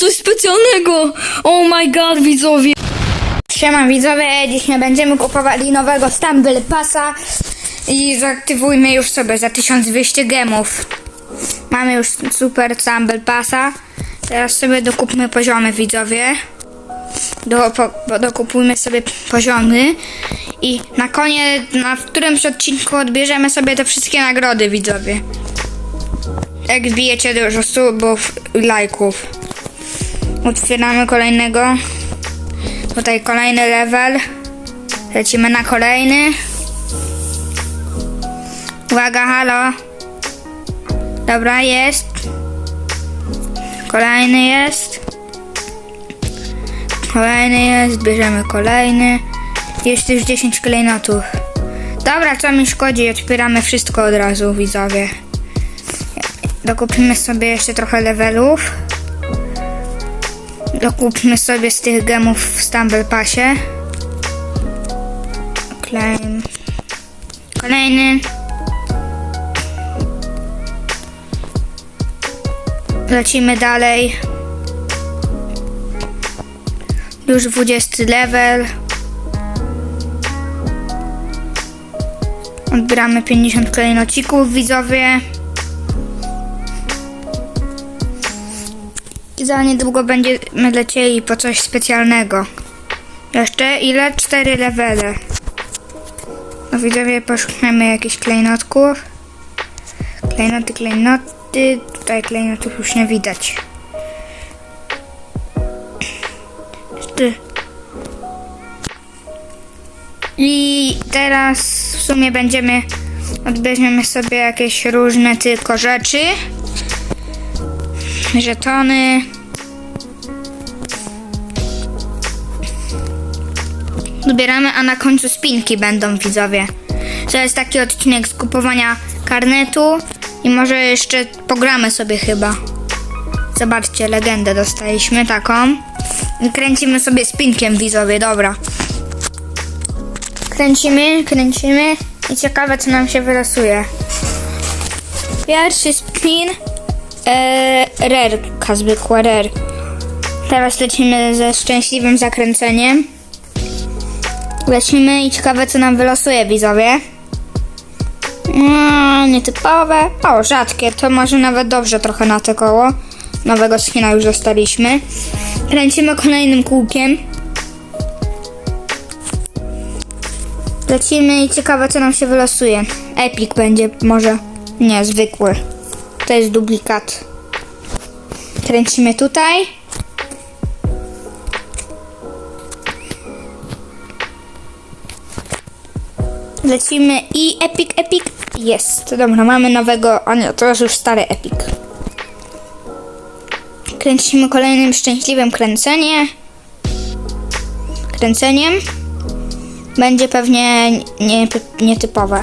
coś specjalnego! Oh my god, widzowie! Siema widzowie, dzisiaj będziemy kupowali nowego Stumble Passa i zaktywujmy już sobie za 1200 gemów. Mamy już super Stumble Passa. Teraz sobie dokupmy poziomy widzowie. Do, po, dokupujmy sobie poziomy i na koniec, na którymś odcinku odbierzemy sobie te wszystkie nagrody widzowie. Jak zbijecie dużo subów i lajków. Otwieramy kolejnego. Tutaj kolejny level. Lecimy na kolejny. Uwaga, halo. Dobra, jest. Kolejny jest. Kolejny jest. Bierzemy kolejny. Jest już 10 klejnotów. Dobra, co mi szkodzi? Otwieramy wszystko od razu, widzowie. Dokupimy sobie jeszcze trochę levelów. Dokupmy sobie z tych gemów w Stumble Passie. Claim. Kolejny. Lecimy dalej. Już 20 level. Odbieramy 50 klejnocików widzowie. Za niedługo będziemy lecieli po coś specjalnego. Jeszcze ile? Cztery levele. No widzowie, poszukamy jakichś klejnotków. Klejnoty, klejnoty. Tutaj klejnotów już nie widać. Ty. I teraz w sumie będziemy odbierzemy sobie jakieś różne tylko rzeczy żetony. Dobieramy, a na końcu spinki będą widzowie. To jest taki odcinek z kupowania karnetu i może jeszcze pogramy sobie chyba. Zobaczcie, legendę dostaliśmy taką. I kręcimy sobie spinkiem widzowie, dobra. Kręcimy, kręcimy i ciekawe co nam się wylosuje. Pierwszy spin Eee, rerka, zwykła rer. Teraz lecimy ze szczęśliwym zakręceniem. Lecimy i ciekawe co nam wylosuje widzowie. No, nietypowe. O, rzadkie. To może nawet dobrze trochę na to koło. Nowego skina już dostaliśmy. Kręcimy kolejnym kółkiem. Lecimy i ciekawe co nam się wylosuje. Epic będzie może. Nie, zwykły. To jest duplikat. Kręcimy tutaj. Lecimy i epic, epic. Jest. Dobra, mamy nowego. A nie, to już stary epic. Kręcimy kolejnym szczęśliwym kręcenie. Kręceniem. Będzie pewnie nie, nietypowe.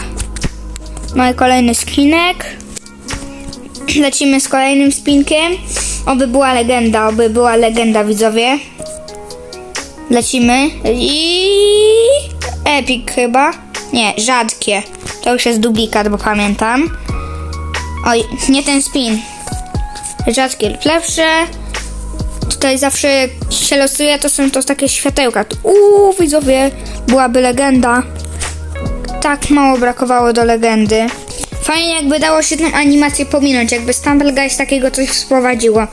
Mamy kolejny skinek. Lecimy z kolejnym spinkiem. Oby była legenda, oby była legenda, widzowie. Lecimy i... Epic chyba. Nie, rzadkie. To już jest duplikat, bo pamiętam. Oj, nie ten spin. Rzadkie lub lepsze. Tutaj zawsze się losuje, to są to takie światełka. Uuu, widzowie, byłaby legenda. Tak mało brakowało do legendy. Fajnie jakby dało się tę animację pominąć, jakby Stumble Guys takiego coś wprowadziło,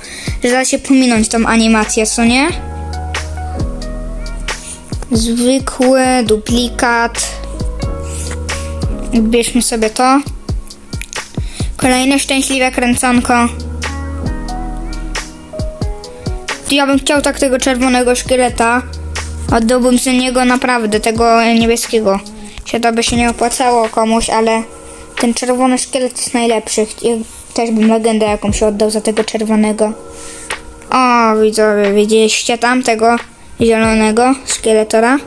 że da się pominąć tą animację, co nie? Zwykły duplikat. Bierzmy sobie to. Kolejne szczęśliwe kręconko. Ja bym chciał tak tego czerwonego szkieleta. Oddałbym za niego naprawdę, tego niebieskiego. Się to by się nie opłacało komuś, ale ten czerwony szkielet jest najlepszy. Też bym legendę jakąś oddał za tego czerwonego. O, widzowie, widzieliście tam tego zielonego szkieletora?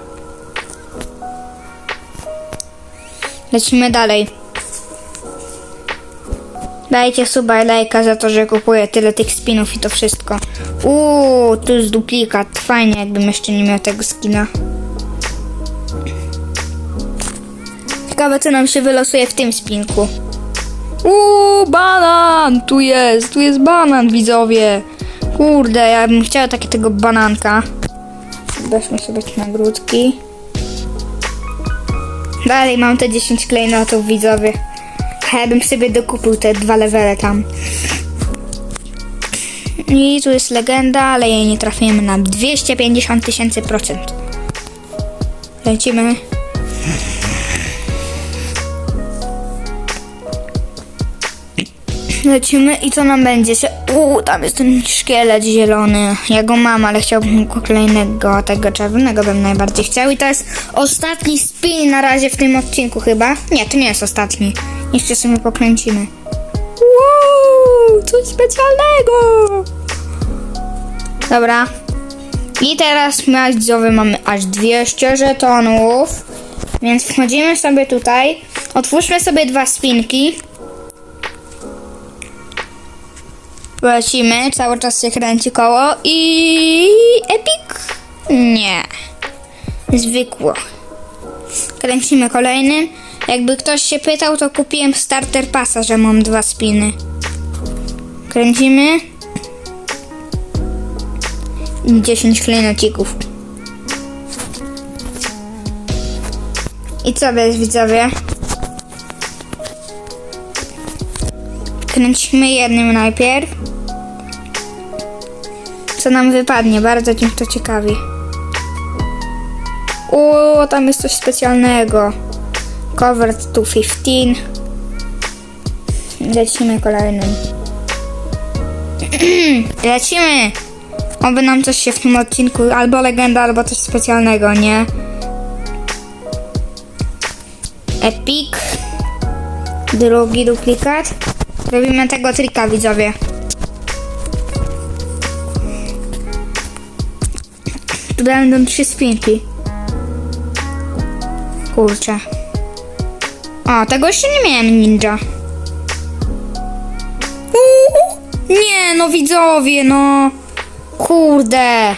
Lecimy dalej. Dajcie suba i lajka za to, że kupuję tyle tych spinów i to wszystko. Uuu, tu jest duplikat. Fajnie, jakbym jeszcze nie miał tego skina. Ciekawe, co nam się wylosuje w tym spinku. Uuu, banan! Tu jest, tu jest banan, widzowie. Kurde, ja bym chciała takiego bananka. Weźmy sobie te nagródki. Dalej mam te 10 klejnotów widzowie. Ja bym sobie dokupił te dwa levele tam. I tu jest legenda, ale jej nie trafimy na 250 tysięcy procent. Lecimy. Lecimy i co nam będzie? Se- Uuu, tam jest ten szkielet zielony. Ja go mam, ale chciałbym go kolejnego, tego czerwonego bym najbardziej chciał. I to jest ostatni spin na razie w tym odcinku chyba. Nie, to nie jest ostatni. Jeszcze sobie pokręcimy. Wow, coś specjalnego! Dobra. I teraz my widzowie mamy aż 200 żetonów. Więc wchodzimy sobie tutaj. Otwórzmy sobie dwa spinki. Lecimy, cały czas się kręci koło i epic? Nie. Zwykło. Kręcimy kolejnym. Jakby ktoś się pytał, to kupiłem starter pasa, że mam dwa spiny. Kręcimy. I 10 klejnocików. I co bez widzowie? Kręcimy jednym najpierw. Co nam wypadnie? Bardzo cię to ciekawi. O, tam jest coś specjalnego. Cover to 15. Lecimy kolejnym. Lecimy! Oby nam coś się w tym odcinku, albo legenda, albo coś specjalnego, nie? Epic. Drugi duplikat. Robimy tego trika, widzowie. Tu będą trzy spinki. Kurczę. O, tego jeszcze nie miałem ninja. Uuu, nie, no widzowie, no. Kurde.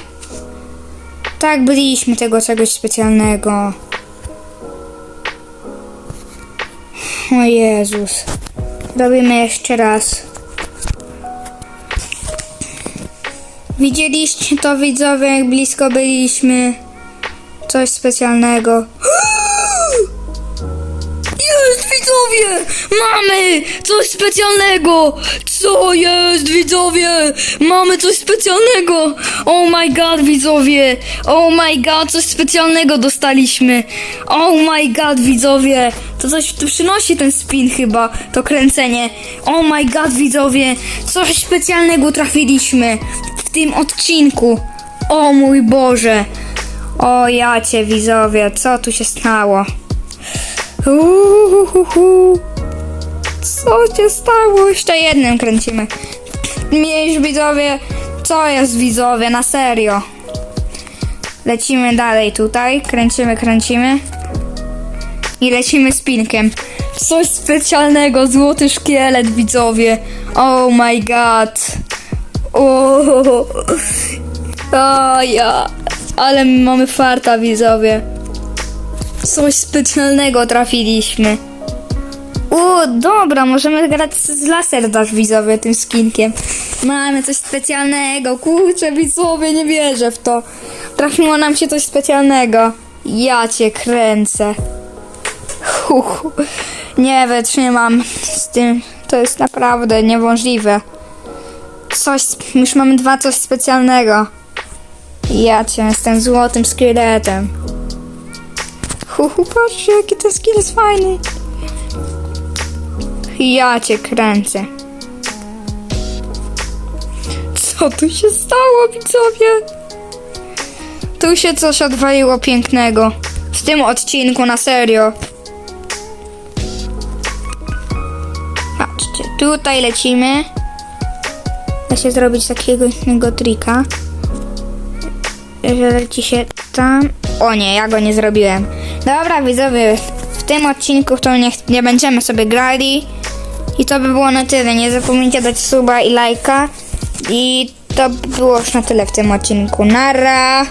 Tak byliśmy tego czegoś specjalnego. O Jezus. Robimy jeszcze raz. Widzieliście to widzowie, jak blisko byliśmy. Coś specjalnego. Widzowie! Mamy coś specjalnego! Co jest, widzowie? Mamy coś specjalnego! Oh my god, widzowie! Oh my god, coś specjalnego dostaliśmy! Oh my god, widzowie! To coś tu przynosi ten spin chyba, to kręcenie. Oh my god, widzowie! Coś specjalnego trafiliśmy w tym odcinku. O mój Boże! O jacie widzowie, co tu się stało? Uhuhuhu. Co się stało? Jeszcze jednym kręcimy. Mieliśmy widzowie. Co jest widzowie? Na serio. Lecimy dalej tutaj. Kręcimy, kręcimy. I lecimy spinkiem. Coś specjalnego, złoty szkielet, widzowie. Oh my god. O, o ja. Ale my mamy farta, widzowie. Coś specjalnego trafiliśmy. O, dobra, możemy grać z laser dash widzowie tym skinkiem. Mamy coś specjalnego. Kurczę, widzowie, nie wierzę w to. Trafiło nam się coś specjalnego. Ja cię kręcę. Huch. Nie wytrzymam z tym. To jest naprawdę niemożliwe. Coś, już mamy dwa coś specjalnego. Ja cię tym złotym szkieletem. Huhu, patrzcie jaki ten skin jest fajny. Ja cię kręcę. Co tu się stało, widzowie? Tu się coś odwaliło pięknego. W tym odcinku, na serio. Patrzcie, tutaj lecimy. Da się zrobić takiego innego trika. Że leci się tam. O nie, ja go nie zrobiłem. Dobra, widzowie, w tym odcinku to nie, nie będziemy sobie grali. I to by było na tyle. Nie zapomnijcie dać suba i lajka. I to by było już na tyle w tym odcinku. Nara!